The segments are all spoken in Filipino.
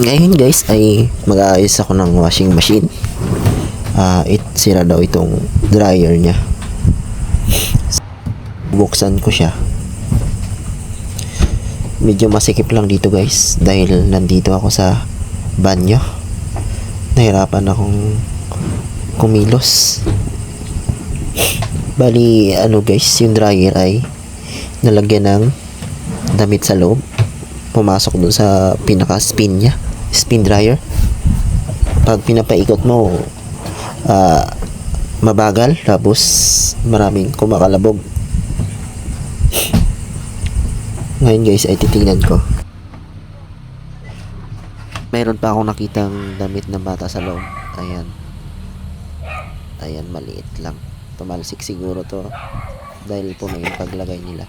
Ngayon guys ay mag-aayos ako ng washing machine. Ah, it sira daw itong dryer niya. Buksan ko siya. Medyo masikip lang dito guys dahil nandito ako sa banyo. Nahirapan akong kumilos. Bali, ano guys, yung dryer ay nalagyan ng damit sa loob. Pumasok dun sa pinaka-spin niya. Spin dryer. Pag pinapaikot mo, ah, mabagal. Tapos, maraming kumakalabog. Ngayon guys, ay titingnan ko. Meron pa akong nakitang damit ng bata sa loob. Ayan. Ayan, maliit lang. Tumalsik siguro to. Dahil po yung paglagay nila.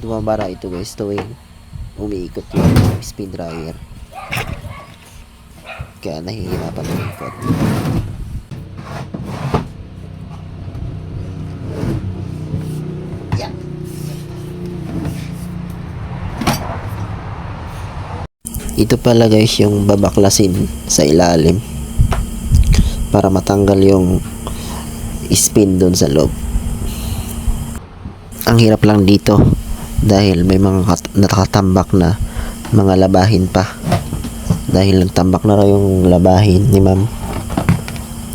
Dumabara ito guys, tuwing umiikot yung spin dryer. Kaya nahihirapan umikot. Yeah. Ito pala guys yung babaklasin sa ilalim para matanggal yung spin doon sa loob. Ang hirap lang dito dahil may mga kat- nakatambak na mga labahin pa. Dahil nagtambak na raw yung labahin ni ma'am.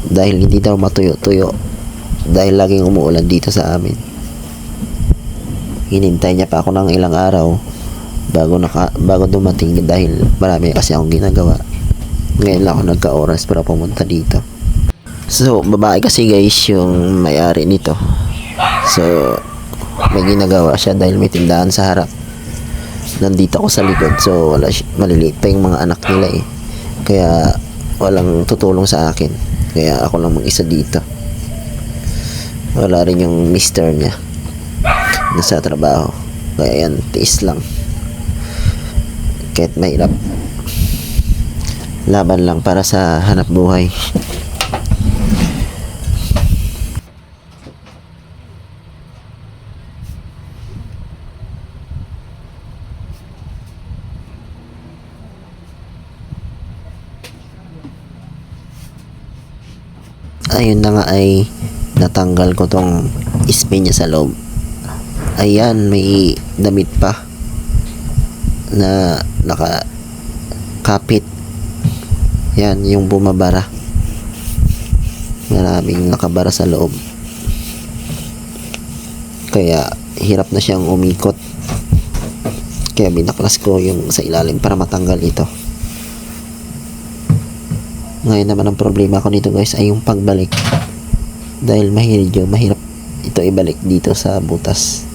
Dahil hindi daw matuyo-tuyo. Dahil laging umuulan dito sa amin. Hinintay niya pa ako ng ilang araw bago naka, bago dumating dahil marami kasi akong ginagawa. Ngayon lang ako nagka-oras para pumunta dito. So, babae kasi guys yung may-ari nito. So, may ginagawa siya dahil may tindahan sa harap. Nandito ako sa likod so wala maliliit pa yung mga anak nila eh. Kaya walang tutulong sa akin. Kaya ako lang mag-isa dito. Wala rin yung mister niya. Nasa trabaho. Kaya yan, tiis lang. Kahit mahirap. Laban lang para sa hanap buhay. Ayun na nga ay natanggal ko tong spin niya sa loob. Ayan may damit pa na naka kapit yan yung bumabara. Maraming nakabara sa loob. Kaya hirap na siyang umikot. Kaya binaklas ko yung sa ilalim para matanggal ito ngayon naman ang problema ko nito guys ay yung pagbalik. Dahil mahirap mahirap ito ibalik dito sa butas.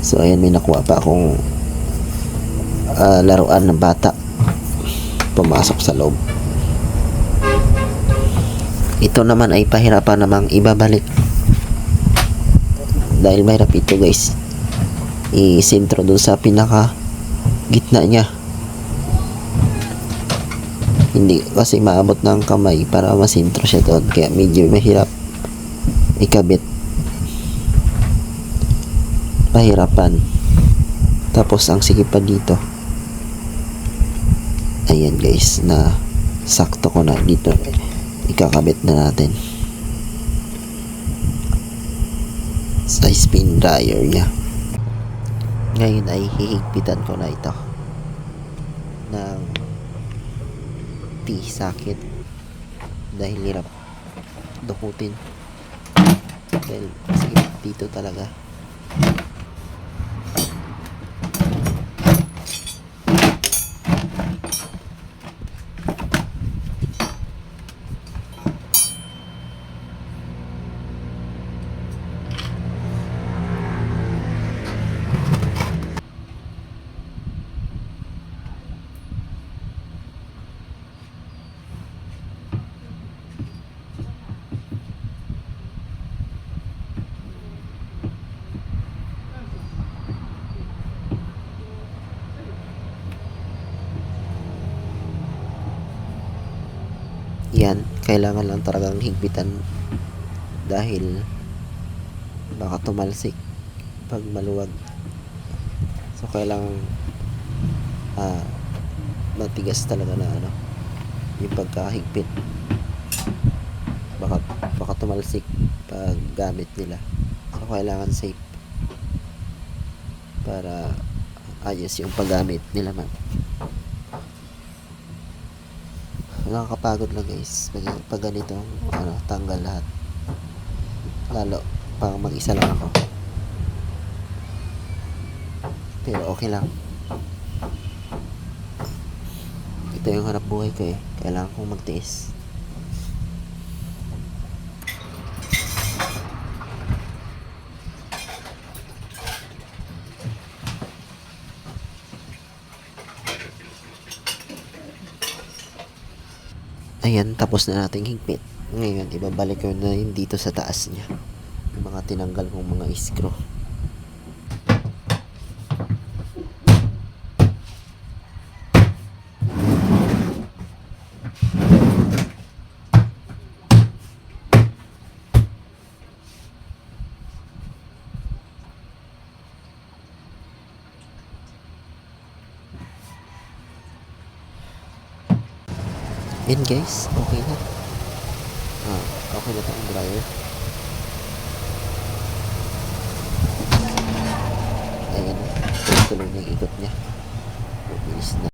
So ayan may nakuha pa akong ah, laruan ng bata. Pumasok sa loob. Ito naman ay pahirapan namang ibabalik. Dahil mahirap ito guys. I-sentro dun sa pinaka gitna niya hindi kasi maabot ng kamay para masintro siya doon. Kaya medyo mahirap ikabit. Pahirapan. Tapos ang sikip pa dito. Ayan guys na sakto ko na dito. Ikakabit na natin. Sa spin dryer niya. Ngayon ay hihigpitan ko na ito. Ng T sakit dahil hirap dukutin. Dahil sakit dito talaga yan kailangan lang talagang higpitan dahil baka tumalsik pag maluwag so kailangan ah, matigas talaga na ano, yung pagkahigpit. Baka, baka tumalsik pag gamit nila. So, kailangan safe para ayos yung paggamit nila man. Nakakapagod lang guys pag, pag ganito ano, tanggal lahat. Lalo pag mag-isa lang ako. Pero okay lang. Ito yung hanap buhay ko eh. Kailangan kong magtiis. Ayan, tapos na nating higpit. Ngayon, ibabalik ko na yun dito sa taas niya. Yung mga tinanggal kong mga screw. Yan guys, okay na. Ah, okay na tayong dryer. Ayan na, tuloy na yung ikot niya. Mabilis na.